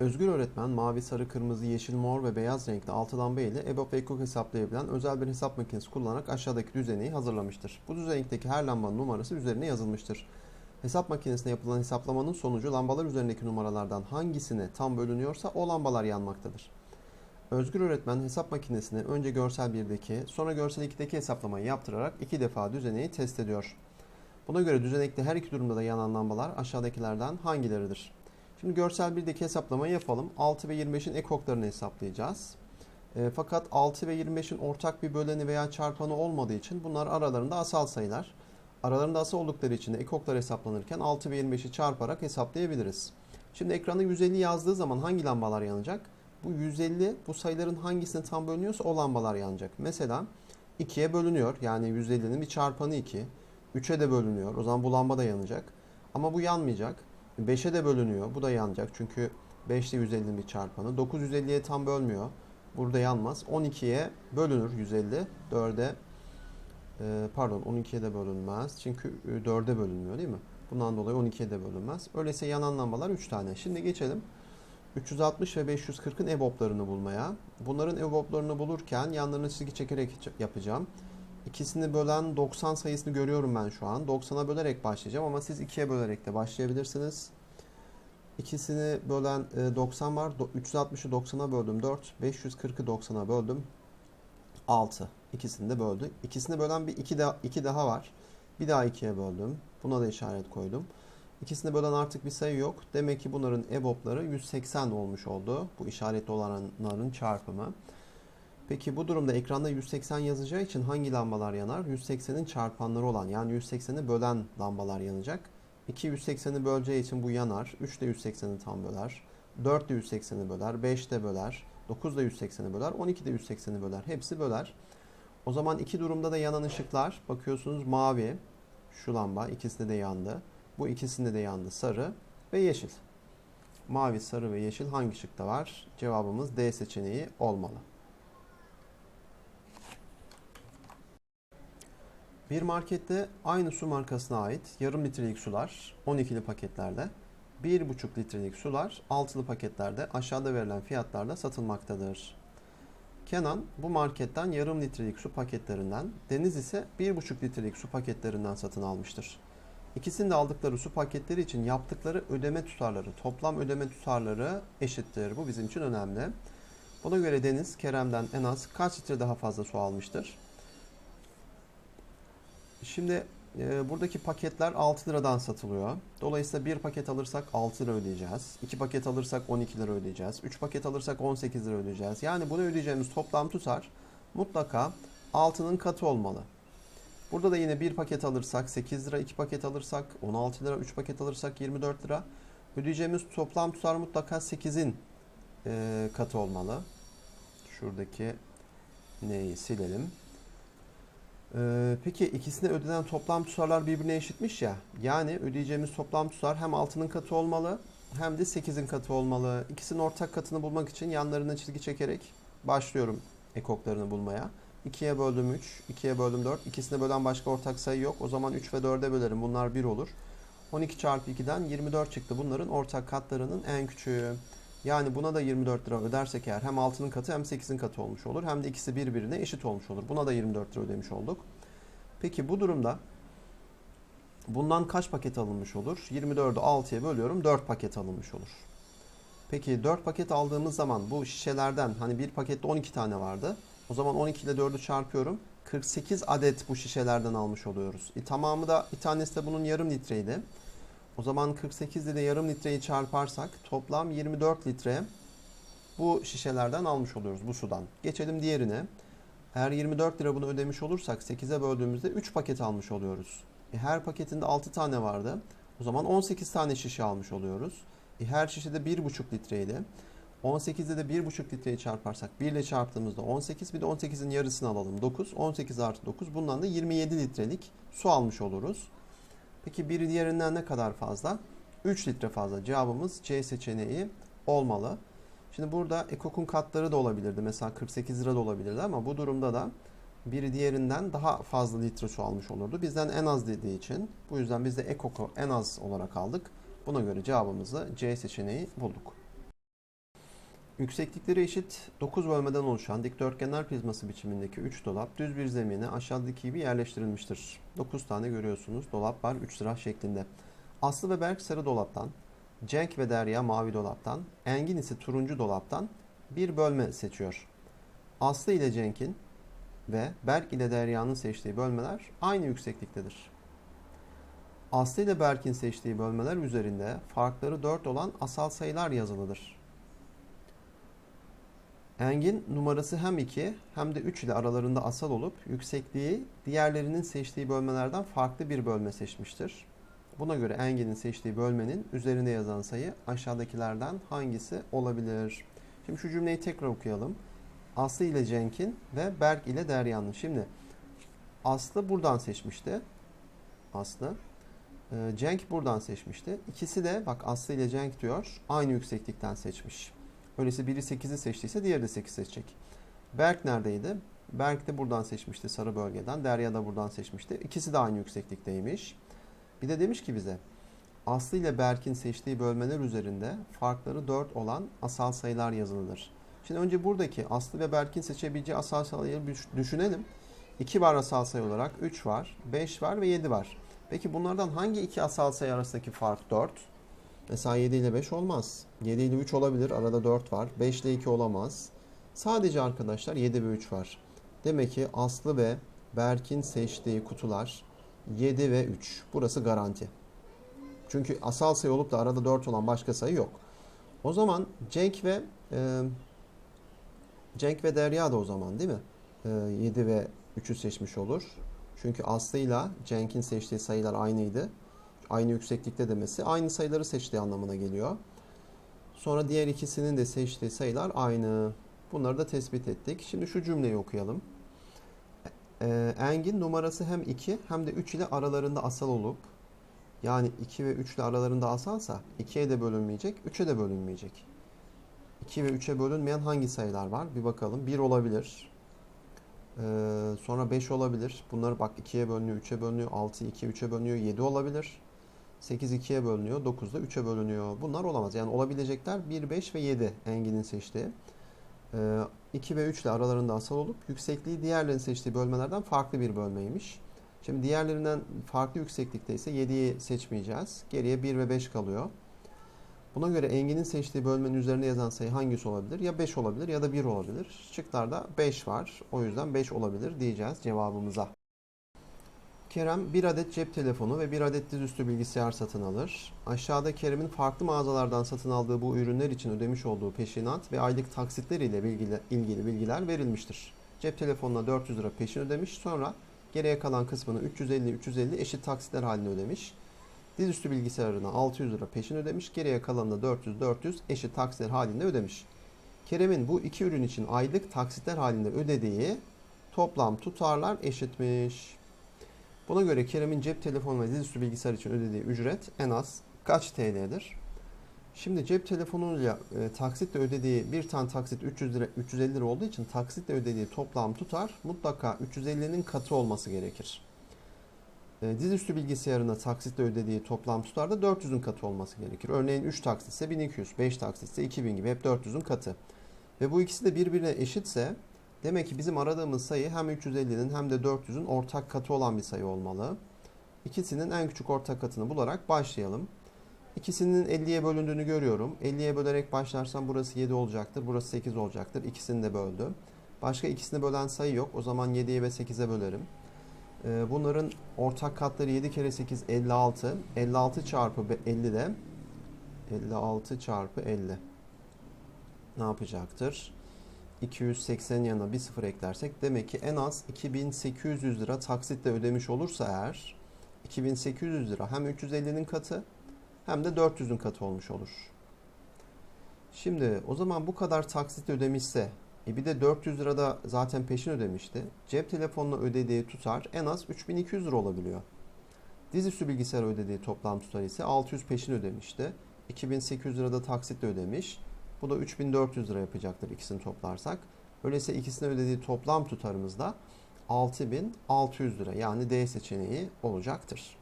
Özgür öğretmen mavi, sarı, kırmızı, yeşil, mor ve beyaz renkli 6 lamba ile EBOB ve EKOK hesaplayabilen özel bir hesap makinesi kullanarak aşağıdaki düzeneyi hazırlamıştır. Bu düzenekteki her lambanın numarası üzerine yazılmıştır. Hesap makinesine yapılan hesaplamanın sonucu lambalar üzerindeki numaralardan hangisine tam bölünüyorsa o lambalar yanmaktadır. Özgür öğretmen hesap makinesine önce görsel 1'deki sonra görsel 2'deki hesaplamayı yaptırarak iki defa düzeneyi test ediyor. Buna göre düzenekte her iki durumda da yanan lambalar aşağıdakilerden hangileridir? Şimdi görsel 1'deki hesaplamayı yapalım. 6 ve 25'in ekoklarını hesaplayacağız. E, fakat 6 ve 25'in ortak bir böleni veya çarpanı olmadığı için bunlar aralarında asal sayılar. Aralarında asal oldukları için de ekoklar hesaplanırken 6 ve 25'i çarparak hesaplayabiliriz. Şimdi ekrana 150 yazdığı zaman hangi lambalar yanacak? Bu 150 bu sayıların hangisine tam bölünüyorsa o lambalar yanacak. Mesela 2'ye bölünüyor. Yani 150'nin bir çarpanı 2. 3'e de bölünüyor. O zaman bu lamba da yanacak. Ama bu yanmayacak. 5'e de bölünüyor. Bu da yanacak. Çünkü 5 ile 150'nin bir çarpanı. 9 150'ye tam bölmüyor. Burada yanmaz. 12'ye bölünür 150. 4'e e, pardon 12'ye de bölünmez. Çünkü 4'e bölünmüyor değil mi? Bundan dolayı 12'ye de bölünmez. Öyleyse yanan lambalar 3 tane. Şimdi geçelim 360 ve 540'ın EBOB'larını bulmaya. Bunların EBOB'larını bulurken yanlarına çizgi çekerek yapacağım. İkisini bölen 90 sayısını görüyorum ben şu an. 90'a bölerek başlayacağım ama siz 2'ye bölerek de başlayabilirsiniz. İkisini bölen 90 var. 360'ı 90'a böldüm 4. 540'ı 90'a böldüm 6. İkisini de böldü. İkisini bölen bir 2 daha, 2 daha var. Bir daha 2'ye böldüm. Buna da işaret koydum. İkisini bölen artık bir sayı yok. Demek ki bunların EBOB'ları 180 olmuş oldu. Bu işaretli olanların çarpımı. Peki bu durumda ekranda 180 yazacağı için hangi lambalar yanar? 180'in çarpanları olan yani 180'i bölen lambalar yanacak. 2 180'i böleceği için bu yanar. 3 de 180'i tam böler. 4 de 180'i böler. 5 de böler. 9 da 180'i böler. 12 de 180'i böler. Hepsi böler. O zaman iki durumda da yanan ışıklar bakıyorsunuz mavi. Şu lamba ikisinde de yandı. Bu ikisinde de yandı. Sarı ve yeşil. Mavi, sarı ve yeşil hangi ışıkta var? Cevabımız D seçeneği olmalı. Bir markette aynı su markasına ait yarım litrelik sular 12'li paketlerde, 1,5 litrelik sular 6'lı paketlerde aşağıda verilen fiyatlarda satılmaktadır. Kenan bu marketten yarım litrelik su paketlerinden, Deniz ise 1,5 litrelik su paketlerinden satın almıştır. İkisinin de aldıkları su paketleri için yaptıkları ödeme tutarları, toplam ödeme tutarları eşittir. Bu bizim için önemli. Buna göre Deniz Kerem'den en az kaç litre daha fazla su almıştır? Şimdi e, buradaki paketler 6 liradan satılıyor. Dolayısıyla bir paket alırsak 6 lira ödeyeceğiz. 2 paket alırsak 12 lira ödeyeceğiz. 3 paket alırsak 18 lira ödeyeceğiz. Yani bunu ödeyeceğimiz toplam tutar mutlaka 6'nın katı olmalı. Burada da yine bir paket alırsak 8 lira, 2 paket alırsak 16 lira, 3 paket alırsak 24 lira. Ödeyeceğimiz toplam tutar mutlaka 8'in e, katı olmalı. Şuradaki neyi silelim. Ee, peki ikisine ödenen toplam tutarlar birbirine eşitmiş ya. Yani ödeyeceğimiz toplam tutar hem 6'nın katı olmalı hem de 8'in katı olmalı. İkisinin ortak katını bulmak için yanlarına çizgi çekerek başlıyorum ekoklarını bulmaya. 2'ye böldüm 3, 2'ye böldüm 4. İkisine bölen başka ortak sayı yok. O zaman 3 ve 4'e bölerim. Bunlar 1 olur. 12 çarpı 2'den 24 çıktı. Bunların ortak katlarının en küçüğü. Yani buna da 24 lira ödersek eğer hem 6'nın katı hem 8'in katı olmuş olur. Hem de ikisi birbirine eşit olmuş olur. Buna da 24 lira ödemiş olduk. Peki bu durumda bundan kaç paket alınmış olur? 24'ü 6'ya bölüyorum 4 paket alınmış olur. Peki 4 paket aldığımız zaman bu şişelerden hani bir pakette 12 tane vardı. O zaman 12 ile 4'ü çarpıyorum. 48 adet bu şişelerden almış oluyoruz. E, tamamı da bir tanesi de bunun yarım litreydi. O zaman 48 ile yarım litreyi çarparsak toplam 24 litre bu şişelerden almış oluyoruz bu sudan. Geçelim diğerine. Eğer 24 lira bunu ödemiş olursak 8'e böldüğümüzde 3 paket almış oluyoruz. E her paketinde 6 tane vardı. O zaman 18 tane şişe almış oluyoruz. E her şişede 1,5 litreydi. 18'de de 1,5 litreyi çarparsak 1 ile çarptığımızda 18 bir de 18'in yarısını alalım 9. 18 artı 9 bundan da 27 litrelik su almış oluruz. Peki biri diğerinden ne kadar fazla? 3 litre fazla. Cevabımız C seçeneği olmalı. Şimdi burada ekokun katları da olabilirdi. Mesela 48 lira da olabilirdi ama bu durumda da biri diğerinden daha fazla litre su almış olurdu. Bizden en az dediği için bu yüzden biz de ekoku en az olarak aldık. Buna göre cevabımızı C seçeneği bulduk. Yükseklikleri eşit 9 bölmeden oluşan dikdörtgenler prizması biçimindeki 3 dolap düz bir zemine aşağıdaki gibi yerleştirilmiştir. 9 tane görüyorsunuz. Dolap var 3 sıra şeklinde. Aslı ve Berk sarı dolaptan, Cenk ve Derya mavi dolaptan, Engin ise turuncu dolaptan bir bölme seçiyor. Aslı ile Cenk'in ve Berk ile Derya'nın seçtiği bölmeler aynı yüksekliktedir. Aslı ile Berk'in seçtiği bölmeler üzerinde farkları 4 olan asal sayılar yazılıdır. Engin numarası hem 2 hem de 3 ile aralarında asal olup yüksekliği diğerlerinin seçtiği bölmelerden farklı bir bölme seçmiştir. Buna göre Engin'in seçtiği bölmenin üzerinde yazan sayı aşağıdakilerden hangisi olabilir? Şimdi şu cümleyi tekrar okuyalım. Aslı ile Cenk'in ve Berk ile Derya'nın. Şimdi Aslı buradan seçmişti. Aslı. Ee, Cenk buradan seçmişti. İkisi de bak Aslı ile Cenk diyor aynı yükseklikten seçmiş. Öyleyse biri 8'i seçtiyse diğeri de 8 seçecek. Berk neredeydi? Berk de buradan seçmişti sarı bölgeden. Derya da buradan seçmişti. İkisi de aynı yükseklikteymiş. Bir de demiş ki bize Aslı ile Berk'in seçtiği bölmeler üzerinde farkları 4 olan asal sayılar yazılıdır. Şimdi önce buradaki Aslı ve Berk'in seçebileceği asal sayıları düşünelim. 2 var asal sayı olarak, 3 var, 5 var ve 7 var. Peki bunlardan hangi iki asal sayı arasındaki fark 4? Mesela 7 ile 5 olmaz. 7 ile 3 olabilir. Arada 4 var. 5 ile 2 olamaz. Sadece arkadaşlar 7 ve 3 var. Demek ki Aslı ve Berk'in seçtiği kutular 7 ve 3. Burası garanti. Çünkü asal sayı olup da arada 4 olan başka sayı yok. O zaman Cenk ve e, Cenk ve Derya da o zaman değil mi? E, 7 ve 3'ü seçmiş olur. Çünkü Aslı ile Cenk'in seçtiği sayılar aynıydı. Aynı yükseklikte demesi aynı sayıları seçtiği anlamına geliyor. Sonra diğer ikisinin de seçtiği sayılar aynı. Bunları da tespit ettik. Şimdi şu cümleyi okuyalım. Ee, Engin numarası hem 2 hem de 3 ile aralarında asal olup yani 2 ve 3 ile aralarında asalsa 2'ye de bölünmeyecek, 3'e de bölünmeyecek. 2 ve 3'e bölünmeyen hangi sayılar var? Bir bakalım. 1 olabilir. Ee, sonra 5 olabilir. Bunları bak 2'ye bölünüyor, 3'e bölünüyor, 6 2'ye 3'e bölünüyor, 7 olabilir. 8 2'ye bölünüyor, 9 da 3'e bölünüyor. Bunlar olamaz. Yani olabilecekler 1, 5 ve 7 Engin'in seçtiği. 2 ee, ve 3 ile aralarında asal olup yüksekliği diğerlerinin seçtiği bölmelerden farklı bir bölmeymiş. Şimdi diğerlerinden farklı yükseklikte ise 7'yi seçmeyeceğiz. Geriye 1 ve 5 kalıyor. Buna göre Engin'in seçtiği bölmenin üzerinde yazan sayı hangisi olabilir? Ya 5 olabilir ya da 1 olabilir. Şıklarda 5 var. O yüzden 5 olabilir diyeceğiz cevabımıza. Kerem bir adet cep telefonu ve bir adet dizüstü bilgisayar satın alır. Aşağıda Kerem'in farklı mağazalardan satın aldığı bu ürünler için ödemiş olduğu peşinat ve aylık taksitler ile ilgili, bilgiler verilmiştir. Cep telefonuna 400 lira peşin ödemiş, sonra geriye kalan kısmını 350-350 eşit taksitler halinde ödemiş. Dizüstü bilgisayarına 600 lira peşin ödemiş, geriye kalanını 400-400 eşit taksitler halinde ödemiş. Kerem'in bu iki ürün için aylık taksitler halinde ödediği toplam tutarlar eşitmiş. Buna göre Kerem'in cep telefonu ve dizüstü bilgisayar için ödediği ücret en az kaç TL'dir? Şimdi cep telefonuyla e, taksitle ödediği bir tane taksit 300 lira 350 lira olduğu için taksitle ödediği toplam tutar mutlaka 350'nin katı olması gerekir. E, dizüstü bilgisayarına taksitle ödediği toplam tutar da 400'ün katı olması gerekir. Örneğin 3 taksitse 1200, 5 taksitse 2000 gibi hep 400'ün katı. Ve bu ikisi de birbirine eşitse Demek ki bizim aradığımız sayı hem 350'nin hem de 400'ün ortak katı olan bir sayı olmalı. İkisinin en küçük ortak katını bularak başlayalım. İkisinin 50'ye bölündüğünü görüyorum. 50'ye bölerek başlarsam burası 7 olacaktır, burası 8 olacaktır. İkisini de böldüm. Başka ikisini bölen sayı yok. O zaman 7'ye ve 8'e bölerim. Ee, bunların ortak katları 7 kere 8 56. 56 çarpı 50 de 56 çarpı 50 ne yapacaktır? 280 yanına bir sıfır eklersek demek ki en az 2800 lira taksitle ödemiş olursa eğer 2800 lira hem 350'nin katı hem de 400'ün katı olmuş olur. Şimdi o zaman bu kadar taksitle ödemişse e bir de 400 lira da zaten peşin ödemişti. Cep telefonuna ödediği tutar en az 3200 lira olabiliyor. Dizüstü bilgisayar ödediği toplam tutar ise 600 peşin ödemişti. 2800 lira da taksitle ödemiş. Bu da 3400 lira yapacaktır ikisini toplarsak. Öyleyse ikisine ödediği toplam tutarımız da 6600 lira yani D seçeneği olacaktır.